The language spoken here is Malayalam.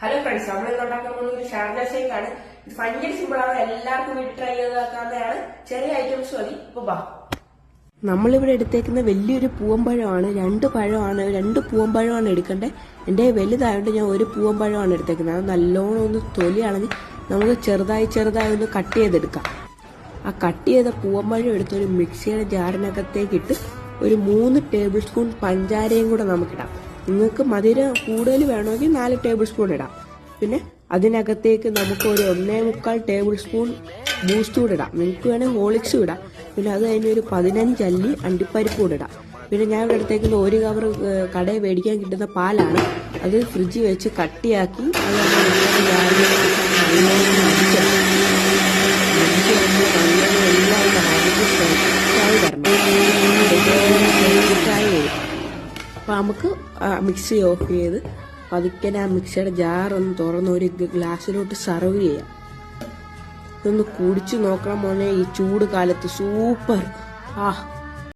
ഹലോ ഫ്രണ്ട്സ് നമ്മൾ ഇന്ന് ഉണ്ടാക്കാൻ പോകുന്നത് ഷാർജ ഷേക്ക് ആണ്. ഇത് ഭയങ്കര സിമ്പിൾ ആണ്. എല്ലാവർക്കും വീട്ടിൽ ട്രൈ ചെയ്താക്കാവുന്നതാണ് ചെറിയ ഐറ്റംസ് മതി. ഇപ്പൊ ബാ നമ്മളിവിടെ എടുത്തേക്കുന്ന വലിയൊരു പൂവമ്പഴമാണ് രണ്ട് പഴമാണ്. രണ്ട് പൂവമ്പഴമാണ് എടുക്കേണ്ടത് എന്റെ വലുതായതുകൊണ്ട് ഞാൻ ഒരു പൂവമ്പഴമാണ് എടുത്തേക്കുന്നത്. അത് നല്ലോണം ഒന്ന് തൊലി കളഞ്ഞ് നമുക്ക് ചെറുതായി ചെറുതായി ഒന്ന് കട്ട് ചെയ്തെടുക്കാം. ആ കട്ട് ചെയ്ത പൂവമ്പഴം എടുത്ത് ഒരു മിക്സിയുടെ ജാറിനകത്തേക്കിട്ട് ഒരു മൂന്ന് ടേബിൾ സ്പൂൺ പഞ്ചാരയും കൂടെ നമുക്കിടാം. നിങ്ങൾക്ക് മധുരം കൂടുതൽ വേണമെങ്കിൽ നാല് ടേബിൾ സ്പൂൺ ഇടാം. പിന്നെ അതിനകത്തേക്ക് നമുക്ക് ഒരു ഒന്നേ മുക്കാൽ ടേബിൾ സ്പൂൺ ബൂസ്റ്റ് കൂടെ ഇടാം. നിങ്ങൾക്ക് വേണമെങ്കിൽ ഹോളിച്ച് ഇടാം. പിന്നെ അത് കഴിഞ്ഞ് ഒരു പതിനഞ്ച് അല്ലി അണ്ടിപ്പരിപ്പ് കൂടെ ഇടാം. പിന്നെ ഞാൻ ഇവിടെ എടുത്തേക്കുന്ന ഒരു കവർ കടയിൽ മേടിക്കാൻ കിട്ടുന്ന പാലാണ് അത് ഫ്രിഡ്ജിൽ വെച്ച് കട്ടിയാക്കി അത് ായി മിക്സിയുടെ ജാറിലേക്ക് നല്ലോണം അപ്പോൾ നമുക്ക് മിക്സി ഓഫ് ചെയ്ത് പതുക്കെ ആ മിക്സിയുടെ ജാറൊന്ന് തുറന്ന് ഒരു ഗ്ലാസ്സിലോട്ട് സർവ് ചെയ്യാം. ഇതൊന്ന് കുടിച്ചു നോക്കണം മോനെ ഈ ചൂട് കാലത്ത് സൂപ്പർ ആ